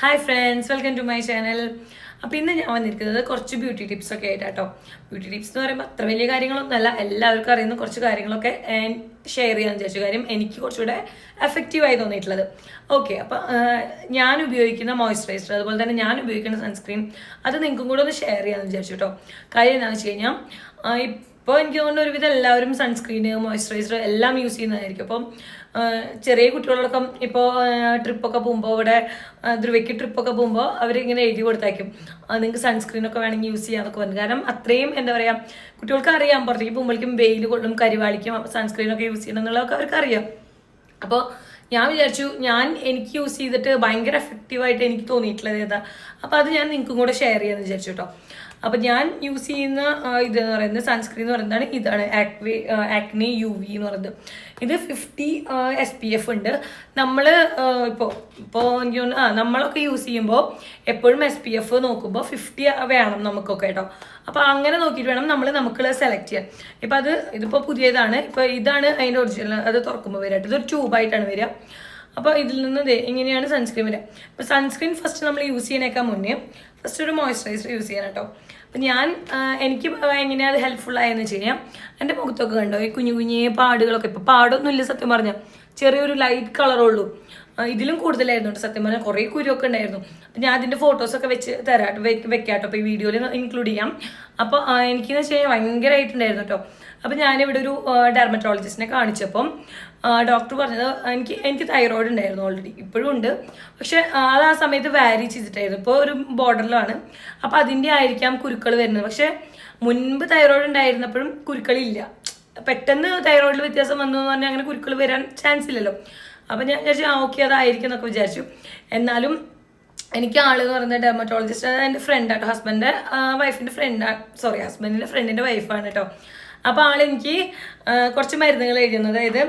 Hi friends welcome to my channel അപ്പം ഇന്ന് ഞാൻ വന്നിരിക്കുന്നത് കുറച്ച് ബ്യൂട്ടി ടിപ്സ് ഒക്കെ ആയിട്ടാട്ടോ. ബ്യൂട്ടി ടിപ്സ് എന്ന് പറയുമ്പോൾ അത്ര വലിയ കാര്യങ്ങളൊന്നുമല്ല എല്ലാവർക്കും അറിയുന്ന കുറച്ച് കാര്യങ്ങളൊക്കെ ഷെയർ ചെയ്യാമെന്ന് വിചാരിച്ചു കാര്യം എനിക്ക് കുറച്ചുകൂടെ എഫക്റ്റീവായി തോന്നിയിട്ടുള്ളത്. ഓക്കെ അപ്പം ഞാൻ ഉപയോഗിക്കുന്ന മോയ്സ്ചറൈസർ അതുപോലെ തന്നെ ഞാൻ ഉപയോഗിക്കുന്ന സൺസ്ക്രീൻ അത് നിങ്ങൾക്കും കൂടെ ഒന്ന് ഷെയർ ചെയ്യാമെന്ന് വിചാരിച്ചു കേട്ടോ കാര്യം എന്താണെന്ന് വെച്ച് കഴിഞ്ഞാൽ ഇപ്പോൾ എനിക്ക് തോന്നുന്നു ഒരുവിധം എല്ലാവരും സൺസ്ക്രീന് മോയ്സ്ചറൈസർ എല്ലാം യൂസ് ചെയ്യുന്നതായിരിക്കും. അപ്പം ചെറിയ കുട്ടികളടക്കം ഇപ്പോൾ ട്രിപ്പൊക്കെ പോകുമ്പോൾ ഇവിടെ ധ്രുവയ്ക്ക് ട്രിപ്പൊക്കെ പോകുമ്പോൾ അവരിങ്ങനെ എഴുതി കൊടുത്തേക്കും നിങ്ങൾക്ക് സൺസ്ക്രീൻ ഒക്കെ വേണമെങ്കിൽ യൂസ് ചെയ്യാന്നൊക്കെ പറഞ്ഞു. കാരണം അത്രയും എന്താ പറയുക കുട്ടികൾക്ക് അറിയാം പുറത്തേക്ക് പോകുമ്പോഴേക്കും വെയിൽ കൊള്ളും കരിവാളിക്കും സൺസ്ക്രീനൊക്കെ യൂസ് ചെയ്യണം എന്നുള്ളതൊക്കെ അവർക്ക് അറിയാം അപ്പോൾ ഞാൻ വിചാരിച്ചു ഞാൻ എനിക്ക് യൂസ് ചെയ്തിട്ട് ഭയങ്കര എഫക്റ്റീവായിട്ട് എനിക്ക് തോന്നിയിട്ടുള്ളത് ഏതാ? അപ്പോൾ അത് ഞാൻ നിങ്ങൾക്കും കൂടെ ഷെയർ ചെയ്യാമെന്ന് വിചാരിച്ചു കേട്ടോ. അപ്പോൾ ഞാൻ യൂസ് ചെയ്യുന്ന ഇത് എന്ന് പറയുന്നത് സൺസ്ക്രീൻ എന്ന് പറയുന്നതാണ് ഇതാണ്. ആക്വി ആക്നി യു വി എന്ന് പറയുന്നത്. ഇത് ഫിഫ്റ്റി എസ് പി എഫ് ഉണ്ട്. നമ്മൾ ഇപ്പോൾ ഇപ്പോൾ ആ നമ്മളൊക്കെ യൂസ് ചെയ്യുമ്പോൾ എപ്പോഴും എസ് പി എഫ് നോക്കുമ്പോൾ ഫിഫ്റ്റി വേണം നമുക്കൊക്കെ കേട്ടോ. അപ്പോൾ അങ്ങനെ നോക്കിയിട്ട് വേണം നമ്മൾ നമുക്ക് സെലക്ട് ചെയ്യാൻ. ഇപ്പം അത് ഇതിപ്പോൾ പുതിയതാണ്. ഇപ്പോൾ ഇതാണ് അതിന്റെ ഒറിജിനൽ അത് തുറക്കുമ്പോൾ വരിക ഇതൊരു ട്യൂബായിട്ടാണ് വരിക അപ്പോൾ ഇതിൽ നിന്ന് ദേ ഇങ്ങനെയാണ് സൺസ്ക്രീൻ വരിക? അപ്പോൾ സൺസ്ക്രീൻ ഫസ്റ്റ് നമ്മൾ യൂസ് ചെയ്യാനേക്കാൾ മുന്നേ ഫസ്റ്റ് ഒരു മോയ്സ്ചറൈസർ യൂസ് ചെയ്യണം കേട്ടോ. അപ്പം ഞാൻ എനിക്ക് എങ്ങനെയാണ് അത് ഹെൽപ്ഫുൾ ആയെന്ന് വെച്ച് കഴിഞ്ഞാൽ എന്റെ മുഖത്തൊക്കെ കണ്ടോ ഈ കുഞ്ഞു കുഞ്ഞേ പാടുകളൊക്കെ. ഇപ്പോൾ പാടൊന്നുമില്ല സത്യം പറഞ്ഞാൽ ചെറിയൊരു ലൈറ്റ് കളറുള്ളൂ ഇതിലും കൂടുതലായിരുന്നു കേട്ടോ സത്യം പറഞ്ഞാൽ കുറേ കുരുവൊക്കെ ഉണ്ടായിരുന്നു. അപ്പം ഞാൻ അതിന്റെ ഫോട്ടോസൊക്കെ വെച്ച് തരാം വെക്കാട്ടോ അപ്പോൾ ഈ വീഡിയോയിൽ ഇൻക്ലൂഡ് ചെയ്യാം. അപ്പോൾ എനിക്കെന്ന് വെച്ച് കഴിഞ്ഞാൽ ഭയങ്കരമായിട്ടുണ്ടായിരുന്നു കേട്ടോ. അപ്പം ഞാനിവിടെ ഒരു ഡെർമറ്റോളജിസ്റ്റിനെ കാണിച്ചപ്പം ഡോക്ടർ പറഞ്ഞത് എനിക്ക് എനിക്ക് തൈറോയിഡ് ഉണ്ടായിരുന്നു ഓൾറെഡി ഇപ്പോഴും ഉണ്ട്. പക്ഷെ അത് ആ സമയത്ത് വാരി ചെയ്തിട്ടായിരുന്നു. ഇപ്പോൾ ഒരു ബോർഡറിലാണ് അപ്പം അതിന്റെ ആയിരിക്കാം കുരുക്കൾ വരുന്നത്. പക്ഷെ മുൻപ് തൈറോയിഡ് ഉണ്ടായിരുന്നപ്പോഴും കുരുക്കളില്ല. പെട്ടെന്ന് തൈറോയിഡിൽ വ്യത്യാസം വന്നു എന്ന് പറഞ്ഞാൽ അങ്ങനെ കുരുക്കൾ വരാൻ ചാൻസ് ഇല്ലല്ലോ. അപ്പം ഞാൻ വിചാരിച്ചു ആ ഓക്കെ അതായിരിക്കും എന്നൊക്കെ വിചാരിച്ചു. എന്നാലും എനിക്ക് ആൾ എന്ന് പറയുന്നത് ഡെർമറ്റോളജിസ്റ്റ് എന്റെ ഫ്രണ്ടാട്ടോ ഹസ്ബൻഡിന്റെ വൈഫിന്റെ ഫ്രണ്ടാണ് സോറി ഹസ്ബൻഡിന്റെ ഫ്രണ്ടിന്റെ വൈഫാണ് കേട്ടോ അപ്പോൾ ആളെനിക്ക് കുറച്ച് മരുന്നുകൾ എഴുതുന്നത്. അതായത്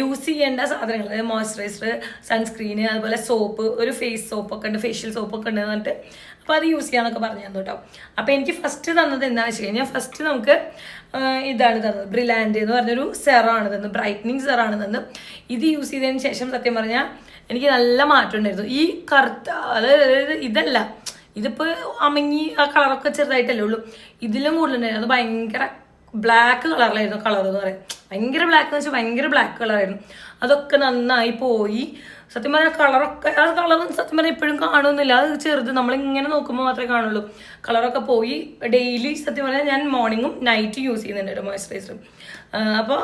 യൂസ് ചെയ്യേണ്ട സാധനങ്ങൾ അതായത് മോയ്സ്ചറൈസർ സൺസ്ക്രീന് അതുപോലെ സോപ്പ് ഒരു ഫേസ് സോപ്പൊക്കെ ഉണ്ട് ഫേഷ്യൽ സോപ്പൊക്കെ ഉണ്ട് എന്നിട്ട് അപ്പോൾ അത് യൂസ് ചെയ്യാമെന്നൊക്കെ പറഞ്ഞു തന്നു കേട്ടോ. അപ്പോൾ എനിക്ക് ഫസ്റ്റ് തന്നത് എന്താണെന്ന് വെച്ച് കഴിഞ്ഞാൽ ഫസ്റ്റ് നമുക്ക് ഇതാണ് തന്നത്. ബ്രിലാൻഡ് എന്ന് പറഞ്ഞൊരു സെറാണ് തന്നത്. ബ്രൈറ്റനിങ് സെറാണ് തന്നത്. ഇത് യൂസ് ചെയ്തതിന് ശേഷം സത്യം പറഞ്ഞാൽ എനിക്ക് നല്ല മാറ്റം ഉണ്ടായിരുന്നു. ഈ കറുത്ത അതായത് ഇതല്ല ഇതിപ്പോൾ അമങ്ങി ആ കളറൊക്കെ ചെറുതായിട്ടല്ലേ ഉള്ളൂ. ഇതിലും കൂടുതലുണ്ടായിരുന്നു. അത് ഭയങ്കര ബ്ലാക്ക് കളറിലായിരുന്നു കളർ എന്ന് പറയാം. ഭയങ്കര ബ്ലാക്ക് എന്ന് വെച്ചാൽ ഭയങ്കര ബ്ലാക്ക് കളറായിരുന്നു അതൊക്കെ നന്നായി പോയി. സത്യം പറഞ്ഞാൽ കളറൊക്കെ ആ കളർ സത്യം പറഞ്ഞാൽ എപ്പോഴും കാണുന്നില്ല. അത് ചെറുത് നമ്മളിങ്ങനെ നോക്കുമ്പോൾ മാത്രമേ കാണുള്ളൂ. കളറൊക്കെ പോയി. ഡെയിലി സത്യം പറഞ്ഞാൽ ഞാൻ മോർണിംഗും നൈറ്റും യൂസ് ചെയ്യുന്നുണ്ട് മോയ്സ്ചറൈസർ അപ്പോൾ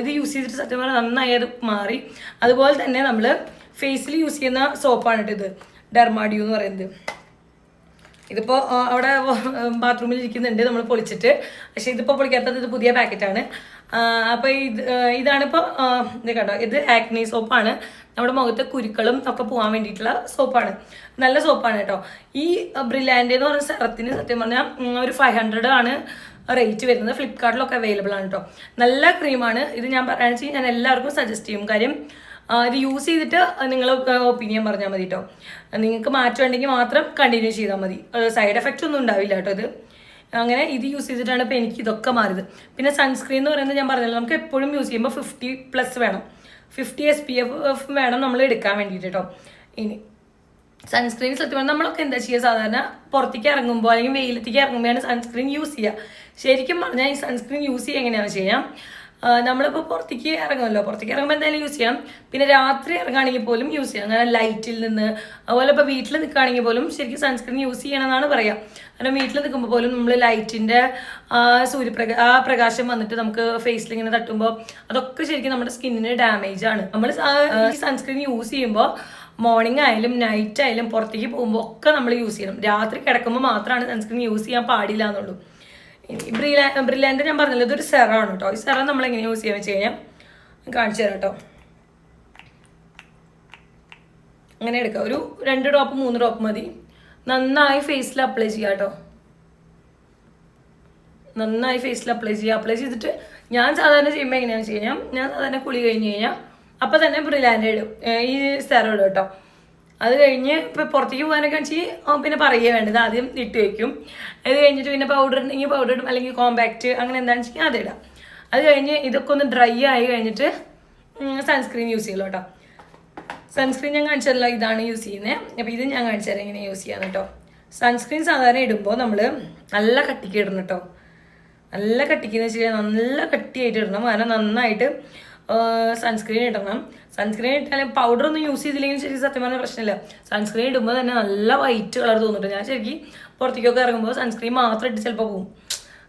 ഇത് യൂസ് ചെയ്തിട്ട് സത്യം പറഞ്ഞാൽ നന്നായി അത് മാറി. അതുപോലെ തന്നെ നമ്മൾ ഫേസിൽ യൂസ് ചെയ്യുന്ന സോപ്പാണ് കേട്ടോ ഇത്. ഡെർമാഡിയോ എന്ന് പറയുന്നത്. ഇതിപ്പോൾ അവിടെ ബാത്റൂമിൽ ഇരിക്കുന്നുണ്ട് നമ്മൾ പൊളിച്ചിട്ട്. പക്ഷേ ഇതിപ്പോ പൊളിക്കാത്തത് ഇത് പുതിയ പാക്കറ്റാണ്. അപ്പോൾ ഇത് ഇതാണിപ്പോൾ ഇത് കണ്ടോ? ഇത് ആക്നി സോപ്പാണ് നമ്മുടെ മുഖത്തെ കുരുക്കളും ഒക്കെ പോകാൻ വേണ്ടിയിട്ടുള്ള സോപ്പാണ് നല്ല സോപ്പാണ് കേട്ടോ. ഈ ബ്രില്ലാൻഡ് എന്ന് പറയുന്ന സ്ഥലത്തിന് സത്യം പറഞ്ഞാൽ ഒരു ഫൈവ് ഹൺഡ്രഡ് ആണ് റേറ്റ് വരുന്നത്. ഫ്ലിപ്കാർട്ടിലൊക്കെ അവൈലബിൾ ആണ് കേട്ടോ. നല്ല ക്രീമാണ് ഇത് ഞാൻ പറയുകയാണെന്ന് വെച്ചാൽ ഞാൻ എല്ലാവർക്കും സജസ്റ്റ് ചെയ്യും. കാര്യം ഇത് യൂസ് ചെയ്തിട്ട് നിങ്ങൾ ഒപ്പീനിയൻ പറഞ്ഞാൽ മതി കേട്ടോ നിങ്ങൾക്ക് മാറ്റം ഉണ്ടെങ്കിൽ മാത്രം കണ്ടിന്യൂ ചെയ്താൽ മതി. സൈഡ് എഫക്റ്റ് ഒന്നും ഉണ്ടാവില്ല കേട്ടോ ഇത്. അങ്ങനെ ഇത് യൂസ് ചെയ്തിട്ടാണ് ഇപ്പോൾ എനിക്ക് ഇതൊക്കെ മാറിയത്. പിന്നെ സൺസ്ക്രീൻ എന്ന് പറയുന്നത് ഞാൻ പറഞ്ഞല്ലോ നമുക്ക് എപ്പോഴും യൂസ് ചെയ്യുമ്പോൾ ഫിഫ്റ്റി പ്ലസ് വേണം. ഫിഫ്റ്റി എസ് പി എഫ് വേണം നമ്മൾ എടുക്കാൻ വേണ്ടിയിട്ട് കേട്ടോ ഇനി സൺസ്ക്രീൻ സത്യം പറഞ്ഞാൽ നമ്മളൊക്കെ എന്താ ചെയ്യുക സാധാരണ പുറത്തേക്ക് ഇറങ്ങുമ്പോൾ അല്ലെങ്കിൽ വെയിലത്തേക്ക് ഇറങ്ങുമ്പോഴാണ് സൺസ്ക്രീൻ യൂസ് ചെയ്യുക. ശരിക്കും പറഞ്ഞാൽ ഈ സൺസ്ക്രീൻ യൂസ് ചെയ്യുക എങ്ങനെയാണെന്ന് വെച്ച് കഴിഞ്ഞാൽ നമ്മളിപ്പോൾ പുറത്തേക്ക് ഇറങ്ങുമല്ലോ. പുറത്തേക്ക് ഇറങ്ങുമ്പോൾ എന്തായാലും യൂസ് ചെയ്യാം പിന്നെ രാത്രി ഇറങ്ങുകയാണെങ്കിൽ പോലും യൂസ് ചെയ്യാം അങ്ങനെ ലൈറ്റിൽ നിന്ന് അതുപോലെ ഇപ്പോൾ വീട്ടിൽ നിൽക്കുകയാണെങ്കിൽ പോലും ശരിക്കും സൺസ്ക്രീൻ യൂസ് ചെയ്യണമെന്നാണ് പറയുക കാരണം വീട്ടിൽ നിൽക്കുമ്പോൾ പോലും നമ്മൾ ലൈറ്റിന്റെ സൂര്യപ്രകാ ആ പ്രകാശം വന്നിട്ട് നമുക്ക് ഫേസിൽ ഇങ്ങനെ തട്ടുമ്പോൾ അതൊക്കെ ശരിക്കും നമ്മുടെ സ്കിന്നിന് ഡാമേജ് ആണ്. നമ്മൾ സൺസ്ക്രീൻ യൂസ് ചെയ്യുമ്പോൾ മോർണിംഗ് ആയാലും നൈറ്റ് ആയാലും പുറത്തേക്ക് പോകുമ്പോൾ ഒക്കെ നമ്മൾ യൂസ് ചെയ്യണം. രാത്രി കിടക്കുമ്പോൾ മാത്രമാണ് സൺസ്ക്രീൻ യൂസ് ചെയ്യാൻ പാടില്ല എന്നുള്ളൂ ബ്രിലാ ബ്രില്ലാന്റെ ഞാൻ പറഞ്ഞല്ലോ ഇതൊരു സെറാണ് കേട്ടോ ഈ സെറ നമ്മൾ എങ്ങനെ യൂസ് ചെയ്യാന്ന് വെച്ച് കഴിഞ്ഞാൽ കാണിച്ചു തരാം കേട്ടോ അങ്ങനെ എടുക്കാം. ഒരു രണ്ട് ഡ്രോപ്പ് മൂന്ന് ഡ്രോപ്പ് മതി. നന്നായി ഫേസിൽ അപ്ലൈ ചെയ്യാം കേട്ടോ നന്നായി ഫേസിൽ അപ്ലൈ ചെയ്യുക അപ്ലൈ ചെയ്തിട്ട് ഞാൻ സാധാരണ ചെയ്യുമ്പോൾ എങ്ങനെയാണെന്ന് വെച്ച് കഴിഞ്ഞാൽ ഞാൻ സാധാരണ കുളി കഴിഞ്ഞ് കഴിഞ്ഞാൽ അപ്പം തന്നെ ബ്രിലാൻഡ് ഇടും. ഈ സെറം ഇടും കേട്ടോ അത് കഴിഞ്ഞ് ഇപ്പം പുറത്തേക്ക് പോകാനൊക്കെ വെച്ച് പിന്നെ പറയുക വേണ്ടത്. ആദ്യം ഇട്ട് വയ്ക്കും അത് കഴിഞ്ഞിട്ട് പിന്നെ പൗഡർ ഉണ്ടെങ്കിൽ പൗഡർ ഇടും. അല്ലെങ്കിൽ കോമ്പാക്റ്റ് അങ്ങനെ എന്താണെന്ന് വെച്ചാൽ അത് ഇടാം. അത് കഴിഞ്ഞ് ഇതൊക്കെ ഒന്ന് ഡ്രൈ ആയി കഴിഞ്ഞിട്ട് സൺസ്ക്രീൻ യൂസ് ചെയ്യുള്ളൂ കേട്ടോ. സൺസ്ക്രീൻ ഞാൻ കാണിച്ചല്ലോ ഇതാണ് യൂസ് ചെയ്യുന്നത് അപ്പോൾ ഇത് ഞാൻ കാണിച്ചു ഇങ്ങനെ യൂസ് ചെയ്യാന്ന് കേട്ടോ. സൺസ്ക്രീൻ സാധാരണ ഇടുമ്പോൾ നമ്മൾ നല്ല കട്ടിക്ക് ഇടണം കേട്ടോ. നല്ല കട്ടിക്ക് എന്ന് വെച്ച് കഴിഞ്ഞാൽ നല്ല കട്ടിയായിട്ട് ഇടണം. കാരണം നന്നായിട്ട് സൺസ്ക്രീൻ ഇടണം. സൺസ്ക്രീൻ ഇട്ടാലും പൗഡർ ഒന്നും യൂസ് ചെയ്തില്ലെങ്കിൽ ശരി സത്യം പറഞ്ഞ പ്രശ്നമില്ല. സൺസ്ക്രീൻ ഇടുമ്പോൾ തന്നെ നല്ല വൈറ്റ് കളർ തോന്നിട്ട്. ഞാൻ ശരിക്കും പുറത്തേക്കൊക്കെ ഇറങ്ങുമ്പോൾ സൺസ്ക്രീൻ മാത്രം ഇട്ട് ചിലപ്പോൾ പോകും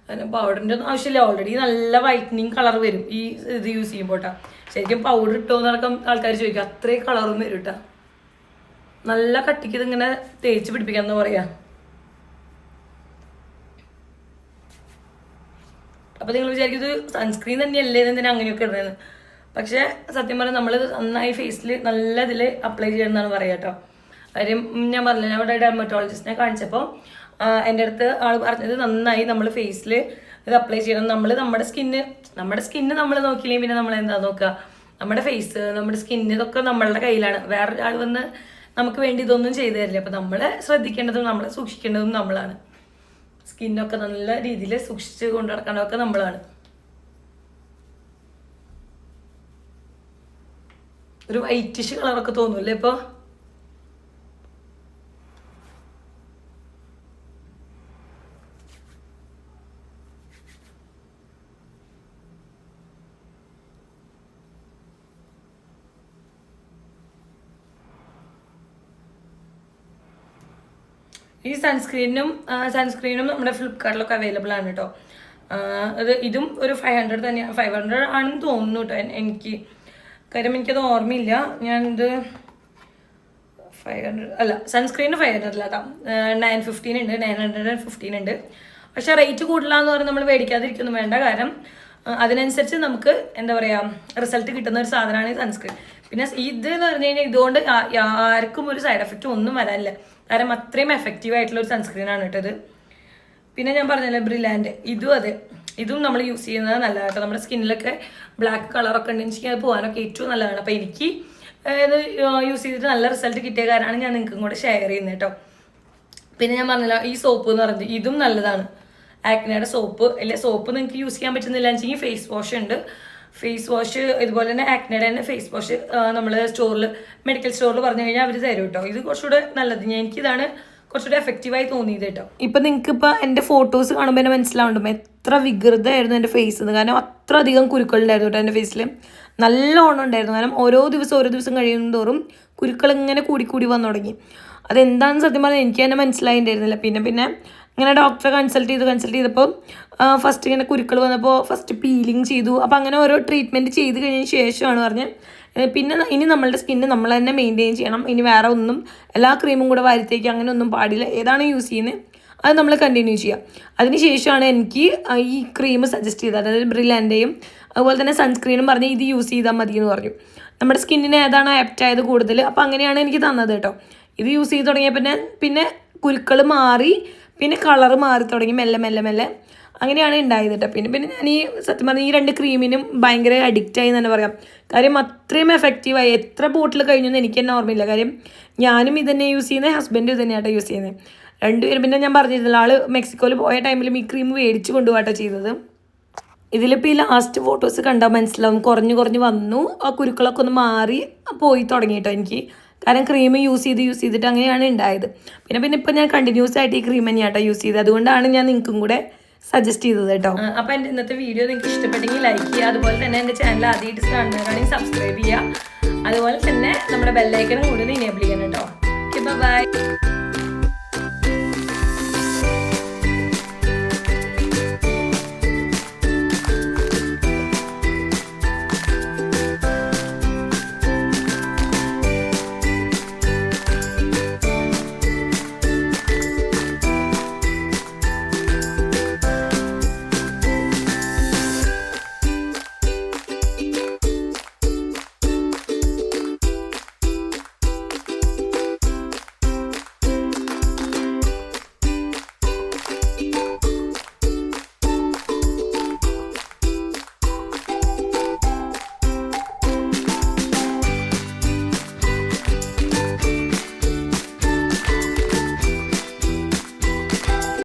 അതിന് പൗഡറിന്റെ ഒന്നും ആവശ്യമില്ല. ഓൾറെഡി നല്ല വൈറ്റനിങ് കളർ വരും ഈ ഇത് യൂസ് ചെയ്യുമ്പോൾ കേട്ടോ ശരിക്കും പൗഡർ ഇട്ടോ എന്നടക്കം ആൾക്കാർ ചോദിക്കും. അത്രയും കളറും വരും കേട്ടോ നല്ല കട്ടിക്ക് ഇതിങ്ങനെ തേച്ച് പിടിപ്പിക്കാം എന്ന് പറയാ. അപ്പൊ നിങ്ങൾ വിചാരിക്കും ഇത് സൺസ്ക്രീൻ തന്നെയല്ലേ എന്തിനാ അങ്ങനെയൊക്കെ ഇടുന്നത് പക്ഷെ സത്യം പറഞ്ഞാൽ നമ്മൾ നന്നായി ഫേസിൽ നല്ല ഇതിൽ അപ്ലൈ ചെയ്യണമെന്നാണ് പറയുക കേട്ടോ കാര്യം ഞാൻ പറഞ്ഞില്ല ഇവിടെ ഡെർമറ്റോളജിസ്റ്റിനെ കാണിച്ചപ്പോൾ എന്റെ അടുത്ത് ആൾ പറഞ്ഞത് നന്നായി നമ്മൾ ഫേസിൽ ഇത് അപ്ലൈ ചെയ്യണം. നമ്മൾ നമ്മുടെ സ്കിന്ന് നമ്മുടെ സ്കിന്ന് നമ്മൾ നോക്കിയില്ലെങ്കിൽ പിന്നെ നമ്മൾ എന്താ നോക്കുക നമ്മുടെ ഫേസ് നമ്മുടെ സ്കിന്ന് ഇതൊക്കെ നമ്മളുടെ കയ്യിലാണ്. വേറൊരാൾ വന്ന് നമുക്ക് വേണ്ടി ഇതൊന്നും ചെയ്തു തരില്ല. അപ്പം നമ്മൾ ശ്രദ്ധിക്കേണ്ടതും നമ്മൾ സൂക്ഷിക്കേണ്ടതും നമ്മളാണ്. സ്കിന്നൊക്കെ നല്ല രീതിയിൽ സൂക്ഷിച്ച് കൊണ്ടു നടക്കേണ്ടതൊക്കെ നമ്മളാണ്. ഒരു വൈറ്റിഷ് കളറൊക്കെ തോന്നൂല്ലേ ഇപ്പോൾ ഈ സൺസ്ക്രീനും സൺസ്ക്രീനും നമ്മുടെ ഫ്ലിപ്കാർട്ടിലൊക്കെ അവൈലബിൾ ആണ് കേട്ടോ അത് ഇതും ഒരു ഫൈവ് ഹൺഡ്രഡ് തന്നെയാണ് ഫൈവ് ഹൺഡ്രഡ് ആണെന്ന് തോന്നുന്നു കേട്ടോ എനിക്ക്. കാര്യം എനിക്കത് ഓർമ്മയില്ല. ഞാനിത് ഫൈവ് ഹൺഡ്രഡ് അല്ല സൺസ്ക്രീന് ഫൈവ് ഹൺഡ്രഡ് അല്ല നയൻ ഫിഫ്റ്റീൻ ഉണ്ട് നയൻ ഹൺഡ്രഡ് ആൻഡ് ഫിഫ്റ്റീൻ ഉണ്ട്. പക്ഷേ റേറ്റ് കൂടുതലാന്ന് പറഞ്ഞ് നമ്മൾ മേടിക്കാതിരിക്കൊന്നും വേണ്ട കാരണം അതിനനുസരിച്ച് നമുക്ക് എന്താ പറയുക റിസൾട്ട് കിട്ടുന്ന ഒരു സാധനമാണ് ഈ സൺസ്ക്രീൻ പിന്നെ ഇത് എന്ന് പറഞ്ഞു കഴിഞ്ഞാൽ ഇതുകൊണ്ട് ആർക്കും ഒരു സൈഡ് എഫക്റ്റ് ഒന്നും വരാനില്ല. കാരണം അത്രയും എഫക്റ്റീവ് ആയിട്ടുള്ള ഒരു സൺസ്ക്രീനാണ് കേട്ടത്. പിന്നെ ഞാൻ പറഞ്ഞല്ലോ ബ്രില്ലാൻഡ് ഇതും അതെ. ഇതും നമ്മൾ യൂസ് ചെയ്യുന്നത് നല്ലതാണ് നമ്മുടെ സ്കിന്നിലൊക്കെ ബ്ലാക്ക് കളറൊക്കെ ഉണ്ടെങ്കിൽ അത് പോകാനൊക്കെ ഏറ്റവും നല്ലതാണ്. അപ്പോൾ എനിക്ക് ഇത് യൂസ് ചെയ്തിട്ട് നല്ല റിസൾട്ട് കിട്ടിയ കാരണമാണ് ഞാൻ നിങ്ങൾക്കും കൂടെ ഷെയർ ചെയ്യുന്നത് കേട്ടോ. പിന്നെ ഞാൻ പറഞ്ഞില്ല ഈ സോപ്പ് എന്ന് പറയുന്നത് ഇതും നല്ലതാണ്. ആക്നയുടെ സോപ്പ് അല്ലെ സോപ്പ് നിങ്ങൾക്ക് യൂസ് ചെയ്യാൻ പറ്റുന്നില്ല വെച്ചെങ്കിൽ ഫേസ് വാഷ് ഉണ്ട്. ഫേസ് വാഷ് ഇതുപോലെ തന്നെ ആക്നയുടെ തന്നെ ഫേസ് വാഷ് നമ്മൾ സ്റ്റോറിൽ മെഡിക്കൽ സ്റ്റോറിൽ പറഞ്ഞു കഴിഞ്ഞാൽ അവർ തരും കേട്ടോ. ഇത് കുറച്ചുകൂടെ നല്ലത്. ഞാൻ എനിക്കിതാണ് കുറച്ചുകൂടെ എഫക്റ്റീവായി തോന്നിയത് കേട്ടോ. ഇപ്പം നിങ്ങൾക്ക് ഇപ്പോൾ എന്റെ ഫോട്ടോസ് കാണുമ്പോൾ തന്നെ മനസ്സിലാവുണ്ട്? എത്ര വികൃതമായിരുന്നു എന്റെ ഫേസ് എന്ന് കാരണം അത്ര അധികം കുരുക്കളുണ്ടായിരുന്നു കേട്ടോ എന്റെ ഫേസിൽ നല്ലോണം ഉണ്ടായിരുന്നു. കാരണം ഓരോ ദിവസം ഓരോ ദിവസം കഴിയുന്ന തോറും കുരുക്കൾ ഇങ്ങനെ കൂടി കൂടി വന്നു തുടങ്ങി. അതെന്താണെന്ന് സത്യം പറഞ്ഞാൽ എനിക്ക് തന്നെ മനസ്സിലായിട്ടുണ്ടായിരുന്നില്ല പിന്നെ പിന്നെ ഇങ്ങനെ ഡോക്ടറെ കൺസൾട്ട് ചെയ്ത് കൺസൾട്ട് ചെയ്തപ്പോൾ ഫസ്റ്റ് ഇങ്ങനെ കുരുക്കൾ വന്നപ്പോൾ ഫസ്റ്റ് പീലിംഗ് ചെയ്തു. അപ്പോൾ അങ്ങനെ ഓരോ ട്രീറ്റ്മെന്റ് ചെയ്ത് കഴിഞ്ഞതിന് ശേഷമാണ് പറഞ്ഞ് പിന്നെ ഇനി നമ്മളുടെ സ്കിന്ന് നമ്മൾ തന്നെ മെയിന്റെയിൻ ചെയ്യണം. ഇനി വേറെ ഒന്നും എല്ലാ ക്രീമും കൂടെ വാരിത്തേക്ക് അങ്ങനെ ഒന്നും പാടില്ല. ഏതാണ് യൂസ് ചെയ്യുന്നത് അത് നമ്മൾ കണ്ടിന്യൂ ചെയ്യാം. അതിനുശേഷമാണ് എനിക്ക് ഈ ക്രീം സജസ്റ്റ് ചെയ്തത്. അതായത് ബ്രില്ലാന്റെയും അതുപോലെ തന്നെ സൺസ്ക്രീനും പറഞ്ഞ് ഇത് യൂസ് ചെയ്താൽ മതി എന്ന് പറഞ്ഞു. നമ്മുടെ സ്കിന്നിന് ഏതാണ് ആപ്റ്റ് ആയത് കൂടുതൽ അപ്പോൾ അങ്ങനെയാണ് എനിക്ക് തന്നത് കേട്ടോ. ഇത് യൂസ് ചെയ്ത് തുടങ്ങിയ പിന്നെ പിന്നെ കുരുക്കൾ മാറി പിന്നെ കളർ മാറി തുടങ്ങി. മെല്ലെ മെല്ലെ മെല്ലെ. അങ്ങനെയാണ് ഉണ്ടായത് കേട്ടോ പിന്നെ പിന്നെ ഞാൻ ഈ സത്യം പറഞ്ഞാൽ ഈ രണ്ട് ക്രീമിനും ഭയങ്കര അഡിക്റ്റ് ആയി എന്ന് തന്നെ പറയാം. കാര്യം അത്രയും എഫക്റ്റീവായി എത്ര ബോട്ടിൽ കഴിഞ്ഞെന്ന് എനിക്ക് തന്നെ ഓർമ്മയില്ല. കാര്യം ഞാനും ഇത് തന്നെ യൂസ് ചെയ്യുന്നത് ഹസ്ബൻഡും ഇത് തന്നെയാട്ടോ യൂസ് ചെയ്യുന്നത് രണ്ടുപേരും പിന്നെ ഞാൻ പറഞ്ഞിരുന്നില്ല ആൾ മെക്സിക്കോയിൽ പോയ ടൈമിലും ഈ ക്രീം മേടിച്ച് കൊണ്ടുപോകട്ടോ ചെയ്തത്. ഇതിലിപ്പോൾ ഈ ലാസ്റ്റ് ഫോട്ടോസ് കണ്ടാൽ മനസ്സിലാവും. കുറഞ്ഞു കുറഞ്ഞ് വന്നു. ആ കുരുക്കളൊക്കെ ഒന്ന് മാറി പോയി തുടങ്ങിയിട്ടോ എനിക്ക്. കാരണം ക്രീം യൂസ് ചെയ്ത് യൂസ് ചെയ്തിട്ട് അങ്ങനെയാണ് ഉണ്ടായത് പിന്നെ പിന്നെ ഇപ്പം ഞാൻ കണ്ടിന്യൂസ് ആയിട്ട് ഈ ക്രീം തന്നെയാട്ടോ യൂസ് ചെയ്തത്. അതുകൊണ്ടാണ് ഞാൻ നിങ്ങൾക്കും കൂടെ സജസ്റ്റ് ചെയ്തത് കേട്ടോ. അപ്പോൾ എന്റെ ഇന്നത്തെ വീഡിയോ നിങ്ങൾക്ക് ഇഷ്ടപ്പെട്ടെങ്കിൽ ലൈക്ക് ചെയ്യുക. അതുപോലെ തന്നെ എന്റെ ചാനൽ ആദ്യമായിട്ട് കാണുന്നവരാണെങ്കിൽ സബ്സ്ക്രൈബ് ചെയ്യുക. അതുപോലെ തന്നെ നമ്മുടെ ബെല്ലൈക്കനും കൂടുതൽ ഇനേബിൾ ചെയ്യണം കേട്ടോ. ബൈ